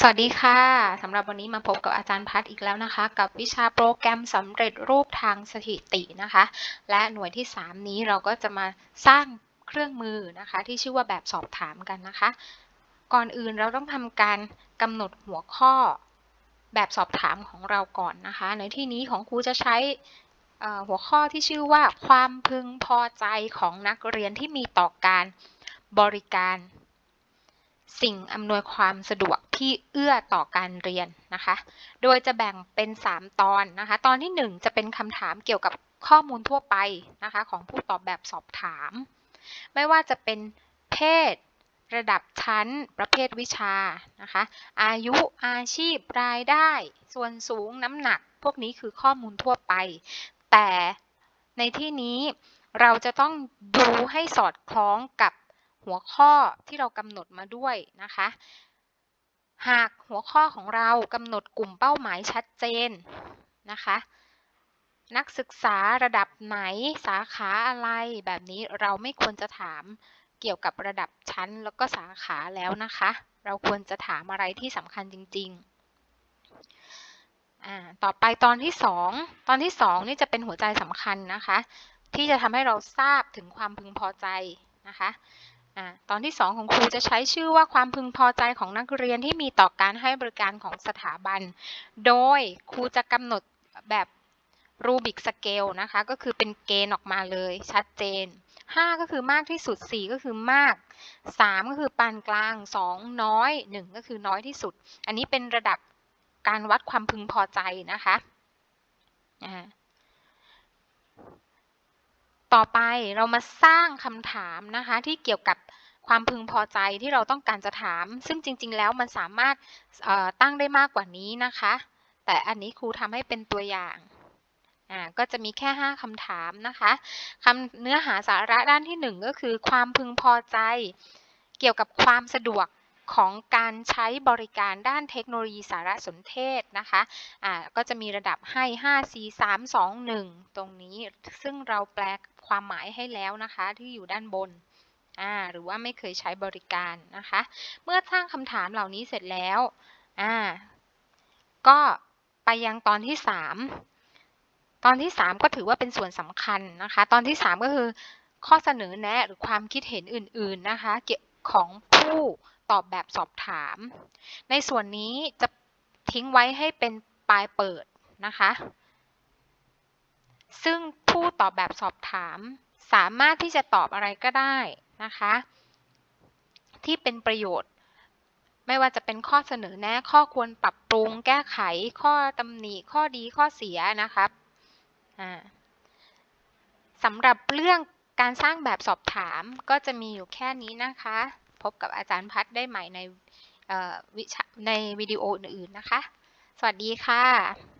สวัสดีค่ะสำหรับวันนี้มาพบกับอาจารย์พัฒอีกแล้วนะคะ กับวิชาโปรแกรมสำเร็จรูปทางสถิตินะคะ และหน่วยที่ 3 นี้เราก็จะมาสร้างเครื่องมือนะคะ ที่ชื่อว่าแบบสอบถามกันนะคะ ก่อนอื่นเราต้องทำการกำหนดหัวข้อแบบสอบถามของเราก่อนนะคะ ในที่นี้ของครูจะใช้หัวข้อที่ชื่อว่าความพึงพอใจของนักเรียนที่มีต่อการบริการ สิ่งอำนวยความสะดวกที่เอื้อต่อการเรียนนะคะ โดยจะแบ่งเป็น 3 ตอนนะคะ ตอนที่ 1 จะเป็นคำถามเกี่ยวกับข้อมูลทั่วไปนะคะของผู้ตอบแบบสอบถาม ไม่ว่าจะเป็นเพศ ระดับชั้น ประเภทวิชานะคะ อายุ อาชีพ รายได้ ส่วนสูง น้ำหนัก พวกนี้คือข้อมูลทั่วไป แต่ในที่นี้เราจะต้องดูให้สอดคล้องกับ หัวข้อที่เรากำหนดมาด้วยนะคะ หากหัวข้อของเรากำหนดกลุ่มเป้าหมายชัดเจนนะคะ นักศึกษาระดับไหนสาขาอะไรแบบนี้เราไม่ควรจะถามเกี่ยวกับระดับชั้นแล้วก็สาขาแล้วนะคะ เราควรจะถามอะไรที่สำคัญจริง ๆต่อไปตอนที่ 2 ตอนที่ 2 นี่จะเป็นหัวใจสำคัญนะคะ ที่จะทำให้เราทราบถึงความพึงพอใจนะคะ ตอนที่ 2 ของครูจะใช้ชื่อว่าความพึงพอใจของนักเรียนที่มีต่อการให้บริการของสถาบัน โดยครูจะกำหนดแบบรูบิกสเกลนะคะ ก็คือเป็นเกณฑ์ออกมาเลยชัดเจน 5 ก็คือมากที่สุด 4 ก็คือมาก 3 ก็คือปานกลาง 2 น้อย 1 ก็คือน้อยที่สุด อันนี้เป็นระดับการวัดความพึงพอใจนะคะ ต่อไปเรามาสร้างคำถามนะคะที่เกี่ยวกับความพึงพอใจที่เราต้องการจะถาม ซึ่งจริง ๆ แล้วมันสามารถตั้งได้มากกว่านี้นะคะ แต่อันนี้ครูทำให้เป็นตัวอย่างก็จะมีแค่ 5คำถามนะคะคำเนื้อหาสาระด้านที่ 1 ก็คือ ความพึงพอใจ เกี่ยวกับความสะดวกของการใช้บริการด้านเทคโนโลยีสารสนเทศนะคะอ่าก็จะมีระดับให้ 5 4 3 2 1 ตรงนี้ ซึ่งเราแปล ความหมายให้แล้วนะคะ ที่อยู่ด้านบนอ่าหรือว่าไม่เคยใช้บริการนะคะ เมื่อสร้างคำถามเหล่านี้เสร็จแล้วอ่าก็ไปยังตอนที่ 3 ตอนที่ 3 ก็ถือว่าเป็นส่วนสำคัญนะคะ ตอนที่ 3 ก็คือข้อเสนอแนะหรือความคิดเห็นอื่น ๆนะคะเกี่ยวของผู้ตอบแบบสอบถาม ในส่วนนี้จะทิ้งไว้ให้เป็นปลายเปิดนะคะ ซึ่งผู้ตอบแบบสอบถาม สามารถที่จะตอบอะไรก็ได้นะคะ ที่เป็นประโยชน์ ไม่ว่าจะเป็นข้อเสนอแนะ ข้อควรปรับปรุง แก้ไข ข้อตำหนิ ข้อดี ข้อเสียนะครับสำหรับเรื่องการสร้างแบบสอบถามก็จะมีอยู่แค่นี้นะคะ พบกับอาจารย์พัฒได้ใหม่ในวิชาในวิดีโออื่นๆนะคะ สวัสดีค่ะ